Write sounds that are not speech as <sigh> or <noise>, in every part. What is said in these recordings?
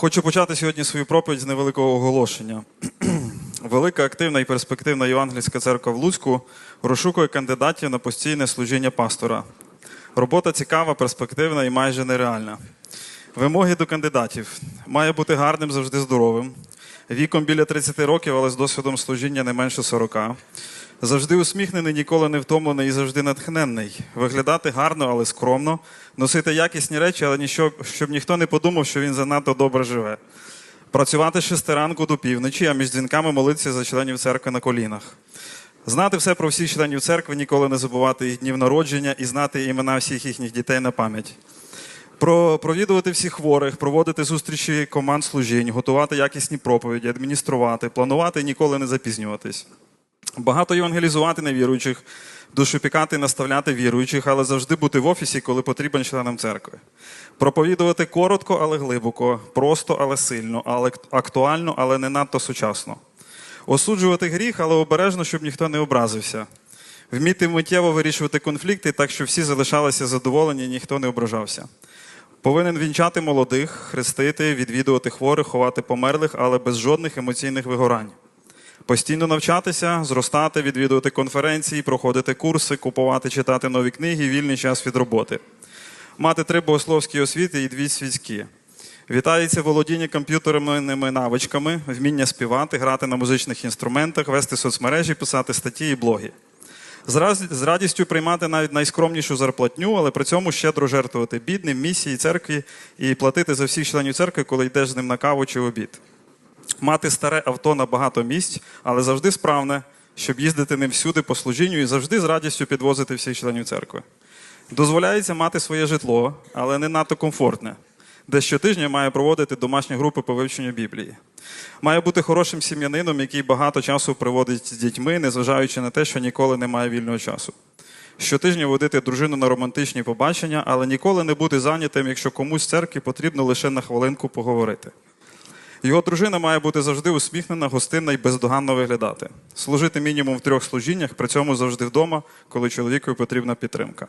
Хочу почати сьогодні свою проповідь з невеликого оголошення. <clears throat> Велика, активна і перспективна Євангельська церква в Луцьку розшукує кандидатів на постійне служіння пастора. Робота цікава, перспективна і майже нереальна. Вимоги до кандидатів має бути гарним, завжди здоровим, віком біля 30 років, але з досвідом служіння не менше 40. Завжди усміхнений, ніколи не втомлений і завжди натхненний. Виглядати гарно, але скромно, носити якісні речі, але ніщо, щоб ніхто не подумав, що він занадто добре живе. Працювати з шести ранку до півночі, а між дзвінками молитися за членів церкви на колінах. Знати все про всіх членів церкви, ніколи не забувати їх днів народження і знати імена всіх їхніх дітей на пам'ять. Про провідувати всіх хворих, проводити зустрічі команд служінь, готувати якісні проповіді, адмініструвати, планувати і ніколи не запізнюватись. Багато евангелізувати невіруючих, душопікати, наставляти віруючих, але завжди бути в офісі, коли потрібен членам церкви. Проповідувати коротко, але глибоко, просто, але сильно, але актуально, але не надто сучасно. Осуджувати гріх, але обережно, щоб ніхто не образився. Вміти миттєво вирішувати конфлікти так, щоб всі залишалися задоволені ніхто не ображався. Повинен вінчати молодих, хрестити, відвідувати хворих, ховати померлих, але без жодних емоційних вигорань. Постійно навчатися, зростати, відвідувати конференції, проходити курси, купувати, читати нові книги, вільний час від роботи. Мати три богословські освіти і дві світські. Вітається володіння комп'ютерними навичками, вміння співати, грати на музичних інструментах, вести соцмережі, писати статті і блоги. З радістю приймати навіть найскромнішу зарплатню, але при цьому щедро жертвувати бідним, місії, церкві і платити за всіх членів церкви, коли йдеш з ним на каву чи обід. Мати старе авто на багато місць, але завжди справне, щоб їздити ним всюди по служінню і завжди з радістю підвозити всіх членів церкви. Дозволяється мати своє житло, але не надто комфортне, де щотижня має проводити домашні групи по вивченню Біблії. Має бути хорошим сім'янином, який багато часу проводить з дітьми, незважаючи на те, що ніколи не має вільного часу. Щотижня водити дружину на романтичні побачення, але ніколи не бути зайнятим, якщо комусь з церкви потрібно лише на хвилинку поговорити. Його дружина має бути завжди усміхнена, гостинна і бездоганно виглядати. Служити мінімум в трьох служіннях, при цьому завжди вдома, коли чоловікові потрібна підтримка.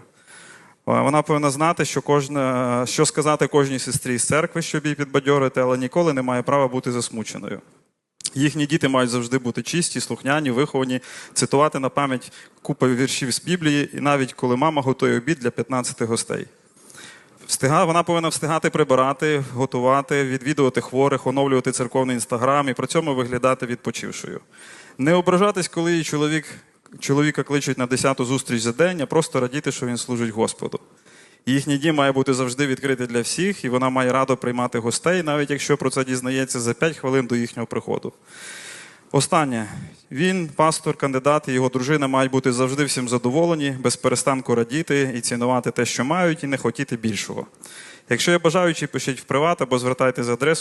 А Вона повинна знати, що, кожна, що сказати кожній сестрі з церкви, щоб її підбадьорити, але ніколи не має права бути засмученою. Їхні діти мають завжди бути чисті, слухняні, виховані, цитувати на пам'ять купу віршів з Біблії, і навіть коли мама готує обід для 15 гостей. Встига, вона повинна встигати прибирати, готувати, відвідувати хворих, оновлювати церковний інстаграм і при цьому виглядати відпочившою. Не ображатись, коли її чоловік, чоловіка кличуть на 10-ту зустріч за день, а просто радіти, що він служить Господу. Їхній дім має бути завжди відкритий для всіх, і вона має радо приймати гостей, навіть якщо про це дізнається за 5 хвилин до їхнього приходу. Останнє. Він, пастор, кандидат і його дружина мають бути завжди всім задоволені, без перестанку радіти і цінувати те, що мають, і не хотіти більшого. Якщо є бажаючі, пишіть в приват або звертайтеся за адресою.